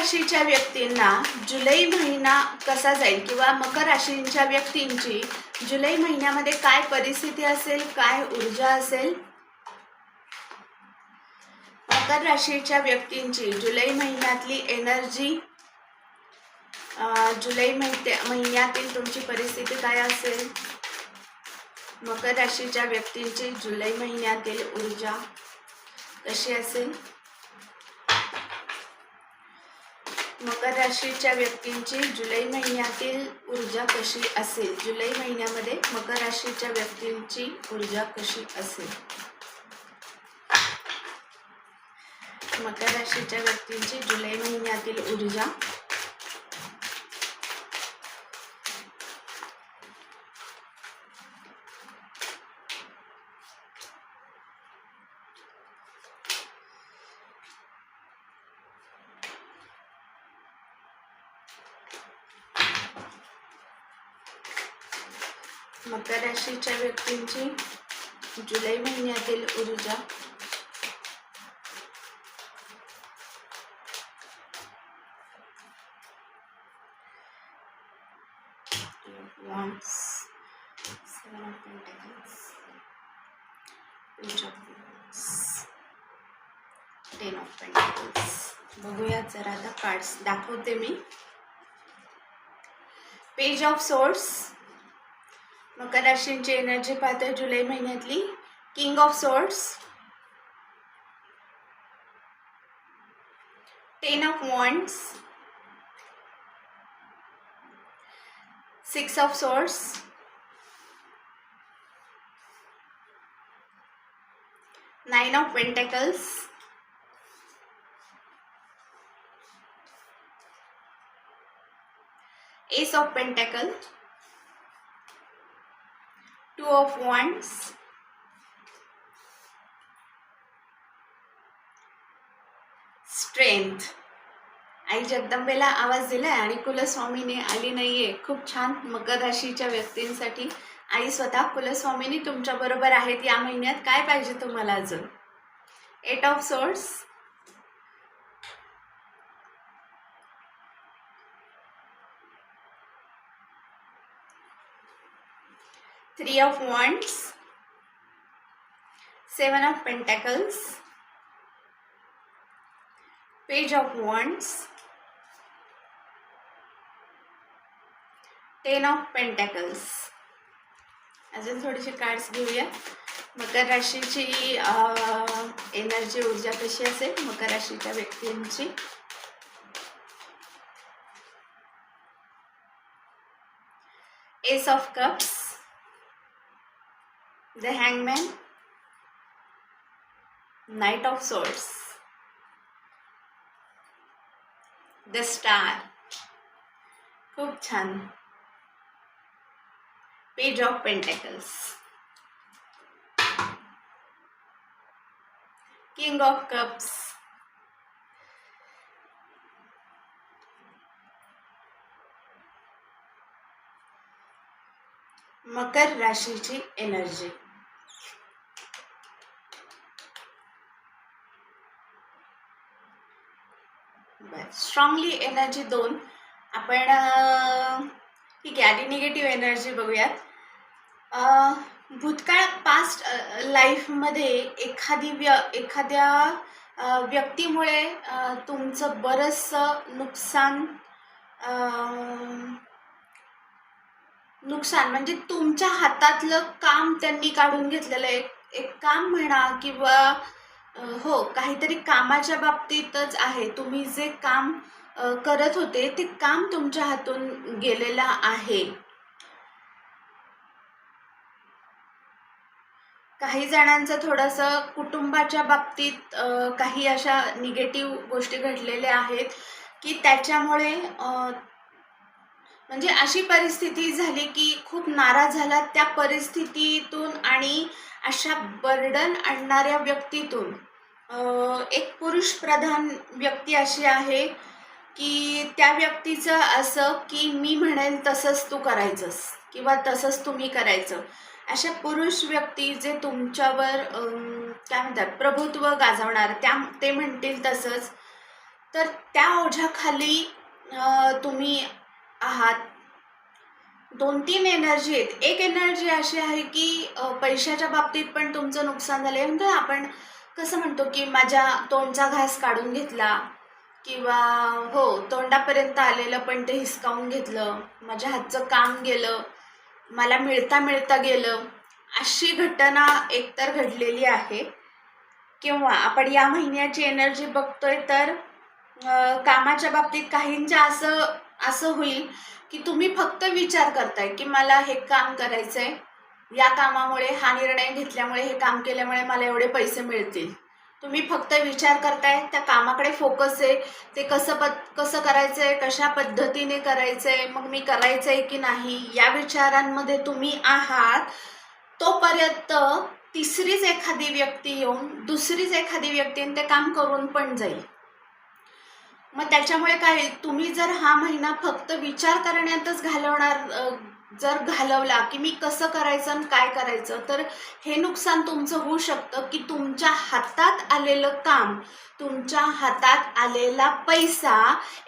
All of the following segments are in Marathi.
राशीच्या व्यक्तींना जुलै महिना कसा जाईल किंवा मकर राशींच्या व्यक्तींची जुलै महिन्यामध्ये काय परिस्थिती असेल काय ऊर्जा असेल? मकर राशीच्या व्यक्तींची जुलै महिन्यातली एनर्जी जुलै महिन्यातील तुमची परिस्थिती काय असेल? मकर राशीच्या व्यक्तींची जुलै महिन्यातील ऊर्जा कशी असेल? मकर राशीच्या व्यक्तींची जुलै महिन्यातील ऊर्जा कशी असेल? जुलै महिन्यामध्ये मकर राशीच्या व्यक्तींची ऊर्जा कशी असेल? मकर राशीच्या व्यक्तींची जुलै महिन्यातील ऊर्जा राशीच्या व्यक्तींची जुलै महिन्यातील ऊर्जा. टेन Seven of बघूयात जरा आता कार्ड्स दाखवते मी. पेज ऑफ सोर्स मकर राशींची एनर्जी पाहते जुलै महिन्यातली. King of swords ten of wands six of swords nine of pentacles ace of pentacle two of wands strength. आई जगदंबेला आवाज दिलाय आणि कुलस्वामीने आली नाहीये. खूप छान मगधाशीच्या व्यक्तींसाठी आई स्वतः कुलस्वामीनी तुमच्या बरोबर आहेत या महिन्यात. काय पाहिजे तुम्हाला अजून? Eight of swords three of wands. Seven of pentacles. Page of wands. Ten of pentacles अजून थोडेसे कार्ड्स घेऊया. मकर राशीची एनर्जी ऊर्जा कशी असेल? मकर राशीच्या व्यक्तींची. Ace of cups the hangman knight of swords the star खूप छान page of pentacles king of cups मकर राशीची एनर्जी स्ट्रॉंगली एनर्जी दोन. आपण ठीक आहे आधी निगेटिव्ह एनर्जी बघूयात. भूतकाळ पास्ट लाईफमध्ये एखादी व्य एखाद्या व्यक्तीमुळे तुमचं बरंचसं नुकसान नुकसान. म्हणजे तुमच्या हातातलं काम त्यांनी काढून घेतलेलं एक एक काम म्हणा किंवा हो काहीतरी कामाच्या बाबतीतच आहे. तुम्ही जे काम करत होते ते काम तुमच्या हातून गेलेलं आहे. काही जणांचं थोडंसं कुटुंबाच्या बाबतीत काही अशा निगेटिव्ह गोष्टी घडलेल्या आहेत की त्याच्यामुळे म्हणजे अशी परिस्थिती झाली की खूप नाराज झाला त्या परिस्थितीतून आणि अशा बर्डन आणणाऱ्या व्यक्तीतून. एक पुरुष प्रधान व्यक्ती अशी आहे की त्या व्यक्तीचं असं की मी म्हणेल तसंच तू करायचंस किंवा तसंच तुम्ही करायचं. अशा पुरुष व्यक्ती जे तुमच्यावर काय म्हणतात प्रभुत्व गाजवणार त्या ते म्हणतील तसंच. तर त्या ओझ्याखाली तुम्ही आहात. दोन तीन एनर्जी आहेत. एक एनर्जी अशी आहे की पैशाच्या बाबतीत पण तुमचं नुकसान झालं म्हणजे आपण कसं म्हणतो की माझ्या तोंडचा घास काढून घेतला किंवा हो तोंडापर्यंत आलेलं पण ते हिसकावून घेतलं. माझ्या हातचं काम गेलं. मला मिळता मिळता गेलं. अशी घटना एकतर घडलेली आहे. किंवा आपण या महिन्याची एनर्जी बघतोय तर कामाच्या बाबतीत काहींच्या असं असं होईल की तुम्ही फक्त विचार करताय की मला हे काम करायचं आहे या कामामुळे हा निर्णय घेतल्यामुळे हे काम केल्यामुळे मला एवढे पैसे मिळतील. तुम्ही फक्त विचार करताय त्या कामाकडे फोकस आहे ते कसं पद कसं करायचं आहे कशा पद्धतीने करायचं आहे मग मी करायचं आहे की नाही या विचारांमध्ये तुम्ही आहात. तोपर्यंत तिसरीच एखादी व्यक्ती येऊन दुसरीच एखादी व्यक्तीने ते काम करून पण जाईल. मग त्याच्यामुळे काय तुम्ही जर हा महिना फक्त विचार करण्यातच घालवणार जर घालवला की मी कसं करायचं आणि काय करायचं तर हे नुकसान तुमचं होऊ शकतं की तुमच्या हातात आलेलं काम तुमच्या हातात आलेला पैसा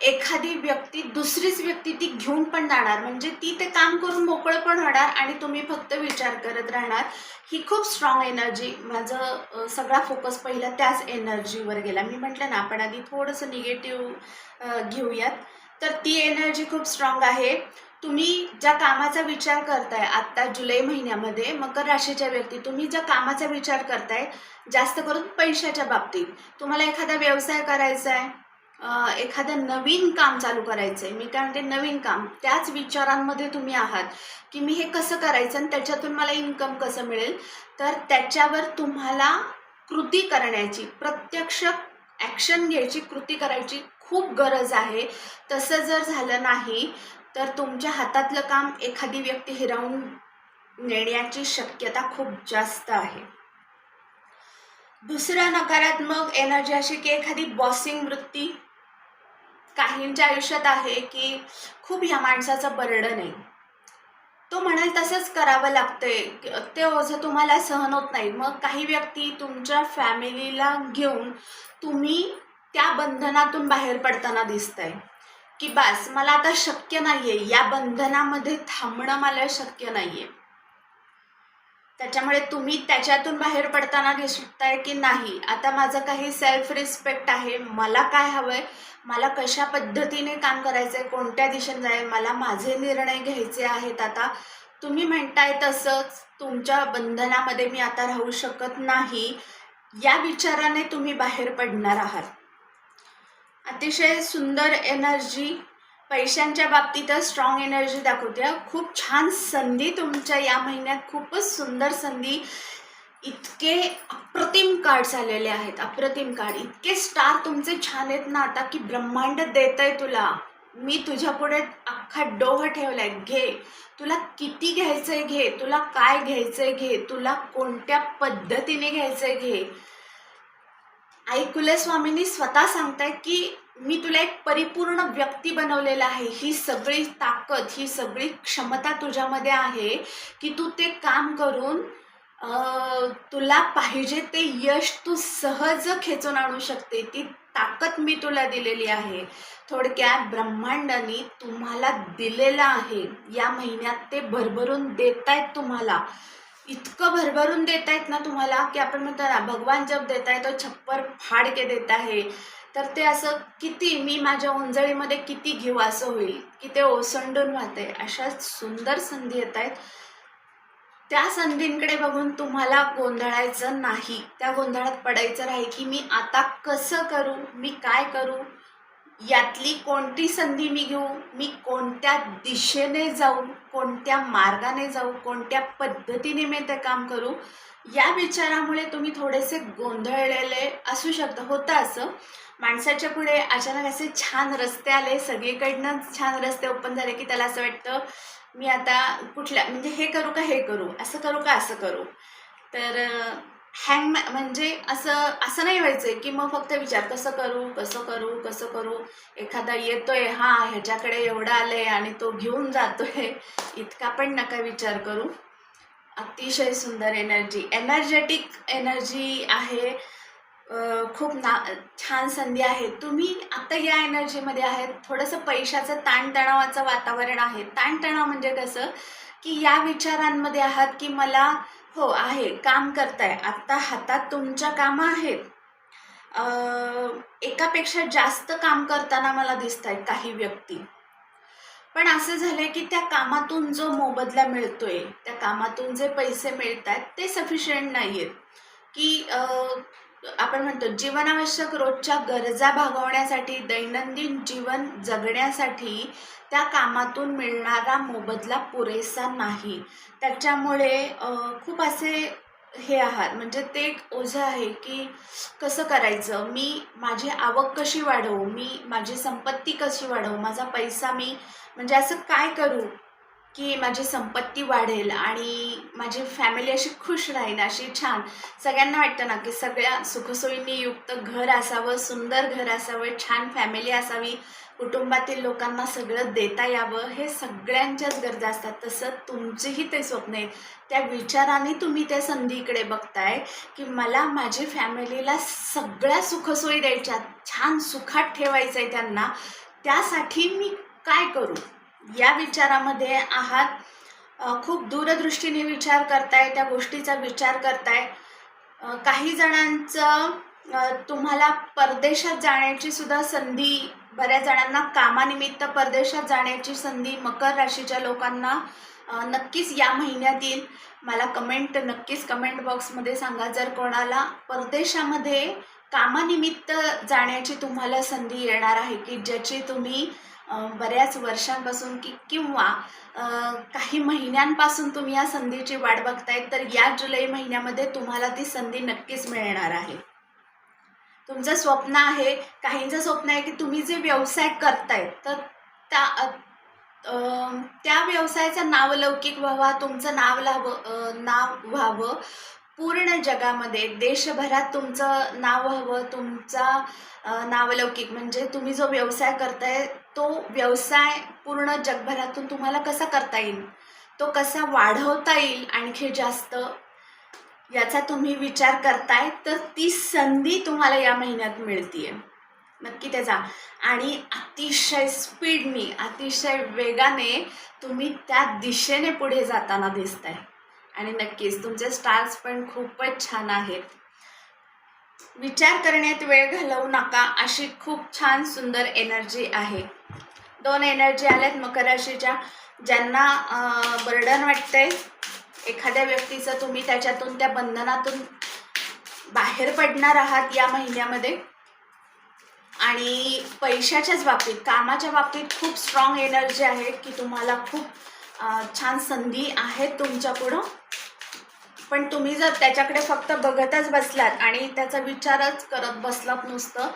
एखादी व्यक्ती दुसरीच व्यक्ती ती घेऊन पण जाणार. म्हणजे ती ते काम करून मोकळं पण होणार आणि तुम्ही फक्त विचार करत राहणार. ही खूप स्ट्रॉंग एनर्जी माझं सगळा फोकस पहिला त्याच एनर्जीवर गेला. मी म्हटलं ना आपण आधी थोडंसं निगेटिव्ह घेऊयात. तर ती एनर्जी खूप स्ट्रॉंग आहे. तुम्ही ज्या कामाचा विचार करताय आत्ता जुलै महिन्यामध्ये मकर राशीच्या व्यक्ती तुम्ही ज्या कामाचा विचार करताय जास्त करून पैशाच्या बाबतीत. तुम्हाला एखादा व्यवसाय करायचा आहे एखादं नवीन काम चालू करायचं आहे मी काय म्हणते नवीन काम त्याच विचारांमध्ये तुम्ही आहात की मी हे कसं करायचं आणि त्याच्यातून मला इन्कम कसं मिळेल? तर त्याच्यावर तुम्हाला कृती करण्याची प्रत्यक्ष ॲक्शन घ्यायची कृती करायची खूप गरज आहे. तसं जर झालं नाही तर तुमच्या हातातलं काम एखादी व्यक्ती हिरावून नेण्याची शक्यता खूप जास्त आहे. दुसरा नकारात्मक एनर्जी अशी की एखादी बॉसिंग वृत्ती काहींच्या आयुष्यात आहे की खूप ह्या माणसाचं बर्डन आहे. तो म्हणाल तसंच करावं लागतंय. ते ओझं तुम्हाला सहन होत नाही. मग काही व्यक्ती तुमच्या फॅमिलीला घेऊन तुम्ही त्या बंधनातून बाहेर पडताना दिसतंय. की बस मला आता शक्य नाहीये. या बंधनामध्ये थांबणं मला शक्य नाहीये. त्याच्यामुळे तुम्ही त्याच्यातून बाहेर पडताना दिसताय की नाही? आता माझं काही सेल्फ रिस्पेक्ट आहे. मला काय हवंय? मला कशा पद्धतीने काम करायचं आहे कोणत्या दिशेने जाईल मला माझे निर्णय घ्यायचे आहेत आता. तुम्ही म्हणताय तसंच तुमच्या बंधनामध्ये मी आता राहू शकत नाही. या विचाराने तुम्ही बाहेर पडणार आहात. अतिशय सुंदर एनर्जी पैशांच्या बाबतीतच स्ट्रॉंग एनर्जी दाखवते खूप छान संधी तुमच्या या महिन्यात खूपच सुंदर संधी. इतके अप्रतिम कार्ड्स आलेले आहेत अप्रतिम कार्ड इतके स्टार तुमचे छान आहेत ना आता की ब्रह्मांड देत आहे तुला. मी तुझ्या पुढे अख्खा डोह ठेवलाय घे. तुला किती घ्यायचंय घे. तुला काय घ्यायचंय घे. तुला कोणत्या पद्धतीने घ्यायचंय घे. आई कुलस्वामींनी स्वतः सांगतायत की मी तुला एक परिपूर्ण व्यक्ती बनवलेला आहे. ही सगळी ताकद ही सगळी क्षमता तुझ्यामध्ये आहे की तू ते काम करून तुला पाहिजे ते यश तू सहज खेचून आणू शकते. ती ताकद मी तुला दिलेली आहे. थोडक्यात ब्रह्मांडाने तुम्हाला दिलेलं आहे. या महिन्यात ते भरभरून देतायत तुम्हाला. इतकं भरभरून देत आहेत ना तुम्हाला की आपण म्हणतो ना भगवान जब देत आहे तो छप्पर फाड के देत आहे तर ते असं किती मी माझ्या उंजळीमध्ये किती घेऊ असं होईल की ते ओसंडून वाहते अशा सुंदर संधी येत आहेत त्या संधींकडे बघून तुम्हाला गोंधळायचं नाही. त्या गोंधळात पडायचं राहील की मी आता कसं करू मी काय करू? यातली कोणती संधी मी घेऊ? मी कोणत्या दिशेने जाऊ? कोणत्या मार्गाने जाऊ? कोणत्या पद्धतीने मी ते काम करू? या विचारामुळे तुम्ही थोडेसे गोंधळलेले असू शकतं. होतं असं. माणसाच्या पुढे अचानक असे छान रस्ते आले. सगळीकडनं छान रस्ते ओपन झाले की त्याला असं वाटतं मी आता कुठल्या म्हणजे हे करू का हे करू? असं करू का असं करू? तर हँग म्हणजे असं असं नाही व्हायचं की मग फक्त विचार कसं करू कसं करू कसं करू? एखादा येतोय हा ह्याच्याकडे एवढं आलंय आणि तो घेऊन जातोय. इतका पण नका विचार करू. अतिशय सुंदर एनर्जी एनर्जेटिक एनर्जी आहे. खूप ना छान संधी आहे. तुम्ही आता या एनर्जीमध्ये आहेत. थोडंसं पैशाचं ताणतणावाचं वातावरण आहे. ताणतणाव म्हणजे कसं? की या विचारांमध्ये आहात की मला हो आहे. काम करताय. आत्ता हातात तुमच्या कामं आहेत. एकापेक्षा जास्त काम करताना मला दिसत आहेत काही व्यक्ती. पण असं झालंय की त्या कामातून जो मोबदला मिळतोय त्या कामातून जे पैसे मिळत आहेत ते सफिशियंट नाही आहेत की आपण म्हणतो जीवनावश्यक रोजच्या गरजा भागवण्यासाठी दैनंदिन जीवन जगण्यासाठी त्या कामातून मिळणारा मोबदला पुरेसा नाही. त्याच्यामुळे खूप असे हे आहात. म्हणजे ते एक ओझं आहे की कसं करायचं? मी माझी आवक कशी वाढवू? मी माझी संपत्ती कशी वाढवू? माझा पैसा मी म्हणजे असं काय करू? की माझी संपत्ती वाढेल आणि माझी फॅमिली अशी खुश राहील अशी छान. सगळ्यांना वाटतं ना की सगळ्या सुखसोयींनी युक्त घर असावं सुंदर घर असावं छान फॅमिली असावी कुटुंबातील लोकांना सगळं देता यावं हे सगळ्यांच्याच गरजा असतात. तसं तुमचेही ते स्वप्न आहे. त्या विचाराने तुम्ही त्या संधीकडे बघताय की मला माझी फॅमिलीला सगळ्या सुखसोयी द्यायच्या छान सुखात ठेवायचं आहे त्यांना त्यासाठी मी काय करू? या विचारामध्ये आहात. खूप दूरदृष्टीने विचार करताय त्या गोष्टीचा विचार करताय. काही जणांचं तुम्हाला परदेशात जाण्याची सुद्धा संधी बऱ्याच जणांना कामानिमित्त परदेशात जाण्याची संधी मकर राशीच्या लोकांना नक्कीच या महिन्यात येईल. मला कमेंट नक्कीच कमेंट बॉक्समध्ये सांगा जर कोणाला परदेशामध्ये कामानिमित्त जाण्याची तुम्हाला संधी येणार आहे की ज्याची तुम्ही बऱ्याच वर्षांपासून की किंवा काही महिन्यांपासून तुम्ही या संधीची वाट बघतायत तर या जुलै महिन्यामध्ये तुम्हाला ती संधी नक्कीच मिळणार आहे. तुमचं स्वप्न आहे काहींचं स्वप्न आहे की तुम्ही जे व्यवसाय करताय तर त्या त्या व्यवसायाचं नावलौकिक व्हावा तुमचं नाव लावं नाव व्हावं. पूर्ण जगामध्ये देशभरात तुमचं नाव व्हावं तुमचा नावलौकिक म्हणजे तुम्ही जो व्यवसाय करताय तो व्यवसाय पूर्ण जगभरातून तुम्हाला कसा करता येईल? तो कसा वाढवता येईल आणखी जास्त? याचा तुम्ही विचार करताय तर ती संधी तुम्हाला या महिन्यात मिळतीये. नक्की त्याचा आणि अतिशय स्पीडनी अतिशय वेगाने तुम्ही त्या दिशेने पुढे जाताना दिसताय. आणि नक्कीच तुमचे स्टार्स पण खूपच छान आहेत. विचार करण्यात वेळ घालवू नका अशी खूप छान सुंदर एनर्जी आहे. दोन एनर्जी आल्यात मकर राशीच्या. ज्यांना बर्डन वाटतंय एखाद्या व्यक्तीचं तुम्ही त्याच्यातून त्या बंधनातून बाहेर पडणार आहात या महिन्यामध्ये. आणि पैशाच्याच बाबतीत कामाच्या बाबतीत खूप स्ट्रॉंग एनर्जी आहे की तुम्हाला खूप छान संधी आहेत तुमच्या पुढं. पण तुम्ही जर त्याच्याकडे फक्त बघतच बसलात आणि त्याचा विचारच करत बसलात नुसतं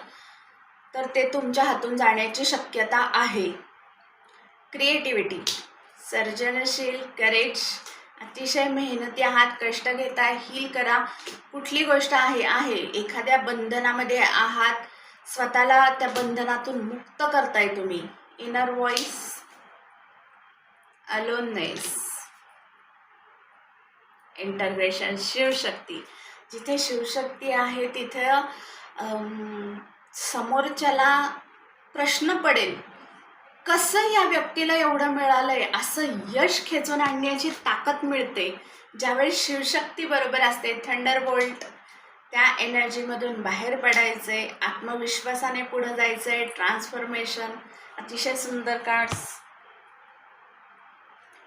तर ते तुमच्या हातून जाण्याची शक्यता आहे. क्रिएटिव्हिटी सर्जनशील करेज अतिशय मेहनती आहात कष्ट घेताय हील करा. कुठली गोष्ट आहे आहे. एखाद्या बंधनामध्ये आहात स्वतःला त्या बंधनातून मुक्त करताय तुम्ही. Inner voice aloneness integration Shivshakti. जिथे शिवशक्ती आहे तिथे समोरच्याला प्रश्न पडेल कसं या व्यक्तीला एवढं मिळालंय? असं यश खेचून आणण्याची ताकद मिळते. ज्यावेळी शिवशक्ती बरोबर असते थंडर बोल्ट त्या एनर्जीमधून बाहेर पडायचंय आत्मविश्वासाने पुढं जायचंय ट्रान्सफॉर्मेशन अतिशय सुंदर कार्ड्स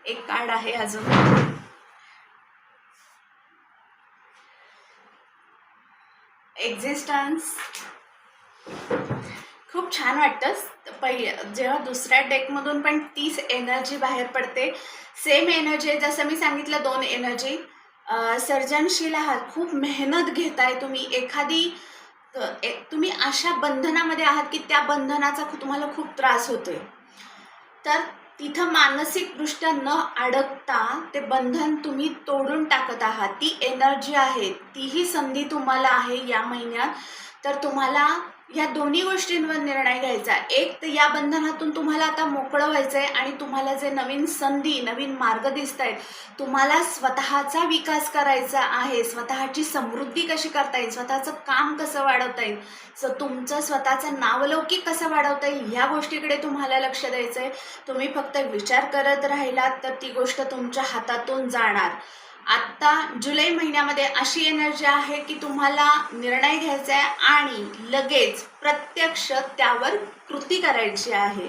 एक कार्ड आहे अजून. एक्झिस्टन्स खूप छान वाटतं. पहिले जेव्हा दुसऱ्या डेकमधून पण तीच एनर्जी बाहेर पडते. सेम एनर्जी आहे जसं मी सांगितलं दोन एनर्जी सर्जनशील आहात खूप मेहनत घेताय तुम्ही. एखादी तुम्ही अशा बंधनामध्ये आहात की त्या बंधनाचा तुम्हाला खूप त्रास होतोय. तर तिथं मानसिकदृष्ट्या न अडकता ते बंधन तुम्ही तोडून टाकत आहात. ती एनर्जी आहे तीही संधी तुम्हाला आहे या महिन्यात. तर तुम्हाला या दोन्ही गोष्टींवर निर्णय घ्यायचा. एक तर या बंधनातून तुम्हाला आता मोकळं व्हायचं आहे आणि तुम्हाला जे नवीन संधी नवीन मार्ग दिसत आहेत तुम्हाला स्वतःचा विकास करायचा आहे. स्वतःची समृद्धी कशी करता येईल स्वतःचं काम कसं वाढवता येईल सो तुमचं स्वतःचं नावलौकिक कसं वाढवता येईल ह्या गोष्टीकडे तुम्हाला लक्ष द्यायचं आहे तुम्ही फक्त विचार करत राहिलात तर ती गोष्ट तुमच्या हातातून जाणार. आत्ता जुलै महिन्यामध्ये अशी एनर्जी आहे की तुम्हाला निर्णय घ्यायचा आहे आणि लगेच प्रत्यक्ष त्यावर कृती करायची आहे.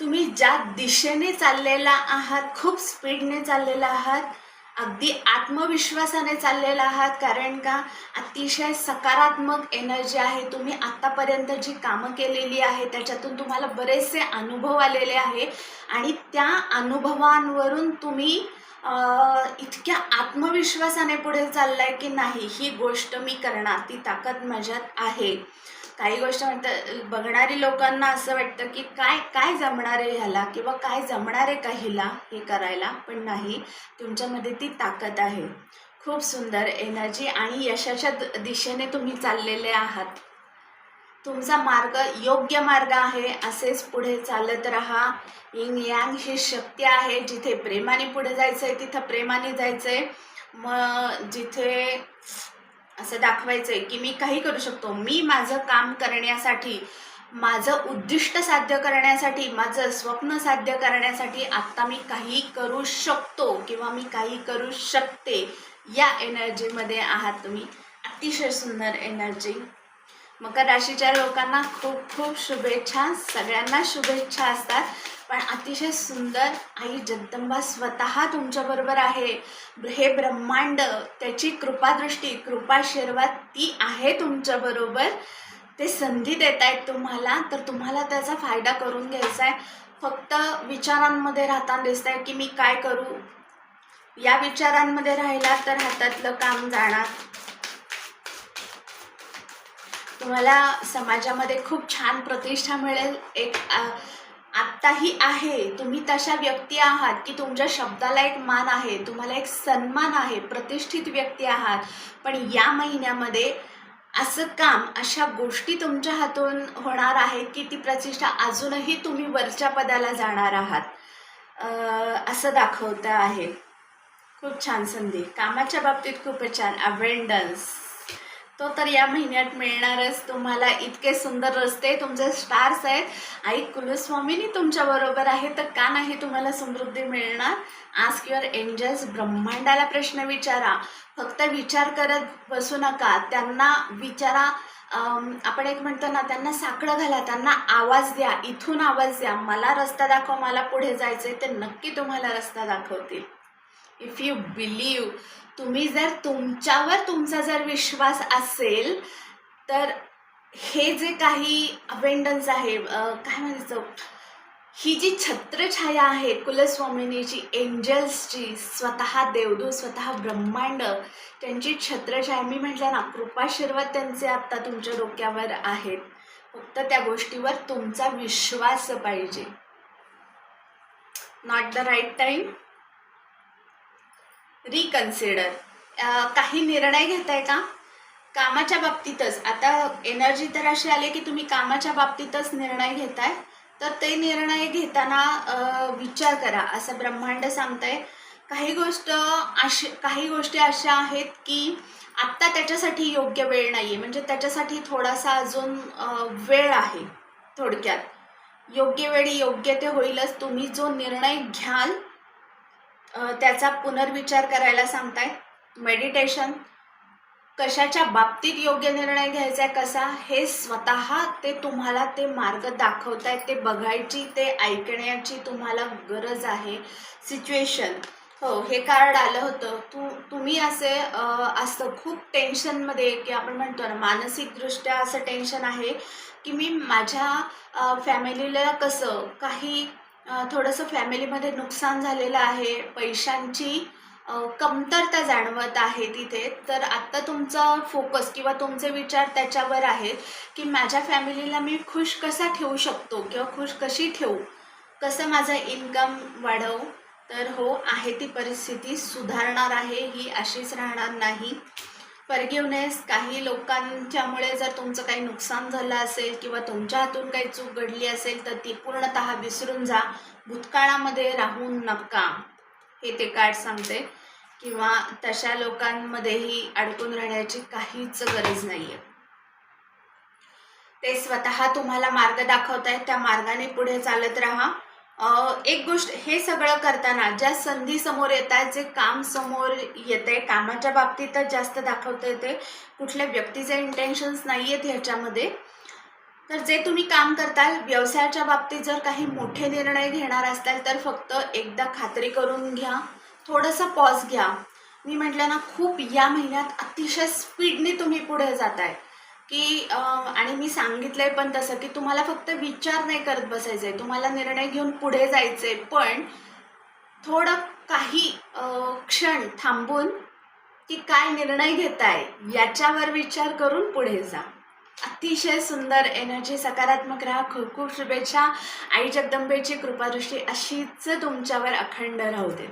तुम्ही ज्या दिशेने चाललेला आहात खूप स्पीडने चाललेला आहात अगदी आत्मविश्वासाने चाललेला आहात कारण का? अतिशय सकारात्मक एनर्जी आहे. तुम्ही आत्तापर्यंत जी कामं केलेली आहे त्याच्यातून तुम्हाला बरेचसे अनुभव आलेले आहे आणि त्या अनुभवांवरून तुम्ही इतक्या आत्मविश्वासाने पुढे चाललाय की नाही ही गोष्ट मी करणार ती ताकद माझ्यात आहे. काही गोष्ट म्हणतात बघणारी लोकांना असं वाटतं की काय काय जमणार आहे ह्याला किंवा काय जमणार आहे का हिला हे करायला पण नाही तुमच्यामध्ये ती ताकद आहे. खूप सुंदर एनर्जी आणि यशाच्या दिशेने तुम्ही चाललेले आहात. तुमचा मार्ग योग्य मार्ग आहे असेच पुढे चालत राहा. इंग यांग ही शक्ती आहे जिथे प्रेमाने पुढे जायचं आहे तिथं प्रेमाने जायचं आहे मग जिथे असं दाखवायचं आहे की मी काही करू शकतो. मी माझं काम करण्यासाठी माझं उद्दिष्ट साध्य करण्यासाठी माझं स्वप्न साध्य करण्यासाठी आत्ता मी काही करू शकतो किंवा मी काही करू शकते. या एनर्जीमध्ये आहात तुम्ही. अतिशय सुंदर एनर्जी मकर राशीच्या लोकांना खूप खूप शुभेच्छा. सगळ्यांना शुभेच्छा असतात. पण अतिशय सुंदर आई जगदंबा स्वतः तुमच्याबरोबर आहे. हे ब्रह्मांड त्याची कृपादृष्टी कृपाशीर्वाद ती आहे तुमच्याबरोबर ते संधी देत आहेत तुम्हाला तर तुम्हाला त्याचा फायदा करून घ्यायचा आहे फक्त विचारांमध्ये राहताना दिसत आहे की मी काय करू? या विचारांमध्ये राहिला तर हातातलं काम जाणार. तुम्हाला समाजामध्ये खूप छान प्रतिष्ठा मिळेल. एक आत्ताही आहे. तुम्ही तशा व्यक्ती आहात की तुमच्या शब्दाला एक मान आहे तुम्हाला एक सन्मान आहे प्रतिष्ठित व्यक्ती आहात. पण या महिन्यामध्ये असं काम अशा गोष्टी तुमच्या हातून होणार आहेत की ती प्रतिष्ठा अजूनही तुम्ही वरच्या पदाला जाणार आहात. असं दाखवतं आहे. खूप छान संधी. कामाच्या बाबतीत खूपच छान. अवेंडन्स तो तर या महिन्यात मिळणारच. तुम्हाला इतके सुंदर रस्ते तुमचे स्टार्स आहेत. आई कुलस्वामीनी तुमच्या बरोबर आहे तर का नाही तुम्हाला समृद्धी मिळणार? आस्क युअर एंजल्स ब्रह्मांडाला प्रश्न विचारा. फक्त विचार करत बसू नका. त्यांना विचारा. आपण एक म्हणतो ना त्यांना साकडं घाला. त्यांना आवाज द्या. इथून आवाज द्या. मला रस्ता दाखव मला पुढे जायचं आहे ते नक्की तुम्हाला रस्ता दाखवतील. इफ यू बिलीव तुम्ही जर तुमच्यावर तुमचा जर विश्वास असेल तर हे जे काही अवेंडन्स आहे काय म्हणायचं? ही जी छत्रछाया आहे कुलस्वामिनीची एंजल्सची स्वतः देवदूत स्वतः ब्रह्मांड त्यांची छत्रछाया मी म्हटलं ना कृपाशीर्वाद त्यांचे आत्ता तुमच्या डोक्यावर आहेत. फक्त त्या गोष्टीवर तुमचा विश्वास पाहिजे. Not the right time reconsider काही निर्णय घेताय का? कामाच्या बाबतीतच. आता एनर्जी तर अशी आली की तुम्ही कामाच्या बाबतीतच निर्णय घेताय. तर ते निर्णय घेताना विचार करा. असं ब्रह्मांड सांगतंय. काही गोष्ट अशी काही गोष्टी अशा आहेत की आत्ता त्याच्यासाठी योग्य वेळ नाही आहे म्हणजे त्याच्यासाठी थोडासा अजून वेळ आहे थोडक्यात. योग्य वेळी योग्य ते होईलच. तुम्ही जो निर्णय घ्याल त्याचा पुनर्विचार करायला सांगताय. मेडिटेशन कशाच्या बाबतीत योग्य निर्णय घ्यायचा आहे कसा? हे स्वतः ते तुम्हाला ते मार्ग दाखवतायत ते बघायची ते ऐकण्याची तुम्हाला गरज आहे. सिच्युएशन हो हे कार्ड आलं होतं. तू तुम्ही असे असतं असं खूप टेन्शनमध्ये की आपण म्हणतो ना मानसिकदृष्ट्या असं टेन्शन आहे की मी माझ्या फॅमिलीला कसं काही थोडंसं फॅमिलीमध्ये नुकसान झालेलं आहे. पैशांची कमतरता जाणवत आहे तिथे. तर आत्ता तुमचा फोकस किंवा तुमचे विचार त्याच्यावर आहेत की माझ्या फॅमिलीला मी खुश कसा ठेवू शकतो किंवा खुश कशी ठेवू? कसं माझं इन्कम वाढवू? तर हो आहे ती परिस्थिती. सुधारणार आहे ही अशीच राहणार नाही. फॉरगिवनेस काही लोकांच्यामुळे जर तुमचं काही नुकसान झालं असेल किंवा तुमच्या हातून काही चूक घडली असेल तर ती पूर्णतः विसरून जा. भूतकाळामध्ये राहून नका. हे ते कार्ड सांगते. किंवा तशा लोकांमध्येही अडकून राहण्याची काहीच गरज नाही आहे ते स्वतः तुम्हाला मार्ग दाखवत आहेत त्या मार्गाने पुढे चालत राहा. एक गोष्ट हे सगळं करताना ज्या संधी समोर येत आहेत जे काम समोर येते कामाच्या बाबतीतच जास्त दाखवता येते कुठल्या व्यक्तीचे इंटेन्शन्स नाही आहेत ह्याच्यामध्ये. तर जे तुम्ही काम करताल व्यवसायाच्या बाबतीत जर काही मोठे निर्णय घेणार असताल तर फक्त एकदा खात्री करून घ्या थोडंसं पॉज घ्या. मी म्हटलं ना खूप या महिन्यात अतिशय स्पीडने तुम्ही पुढे जात आहे की आणि मी सांगितलंय पण तसं की तुम्हाला फक्त विचार नाही करत बसायचं आहे तुम्हाला निर्णय घेऊन पुढे जायचंय. पण थोडं काही क्षण थांबून की काय निर्णय घेताय याच्यावर विचार करून पुढे जा. अतिशय सुंदर एनर्जी सकारात्मक राहा. खूप खूप शुभेच्छा. आई जगदंबेची कृपादृष्टी अशीच तुमच्यावर अखंड राहू दे.